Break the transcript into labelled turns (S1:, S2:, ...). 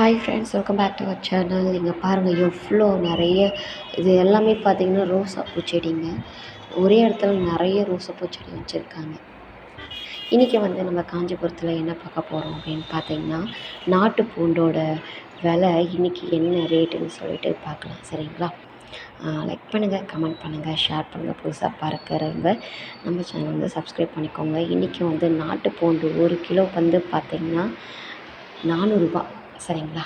S1: Hi friends welcome back to our channel நீங்கள் பாருங்கள் எவ்வளோ நிறைய இது எல்லாமே பார்த்தீங்கன்னா ரோசாப்பூ செடிங்க ஒரே இடத்துல நிறைய ரோசாப்பூ செடி வச்சுருக்காங்க. இன்றைக்கி வந்து நம்ம காஞ்சிபுரத்தில் என்ன பார்க்க போகிறோம் அப்படின்னு பார்த்தீங்கன்னா நாட்டு பூண்டோட விலை இன்றைக்கி என்ன ரேட்டுன்னு சொல்லிட்டு பார்க்கலாம். சரிங்களா? லைக் பண்ணுங்கள் கமெண்ட் பண்ணுங்கள் ஷேர் பண்ணுங்கள் புதுசாக பார்க்குறவங்க நம்ம சேனல் வந்து சப்ஸ்கிரைப் பண்ணிக்கோங்க. இன்றைக்கி வந்து நாட்டு பூண்டு ஒரு கிலோ வந்து பார்த்திங்கன்னா நானூறுரூபா சரிங்களா?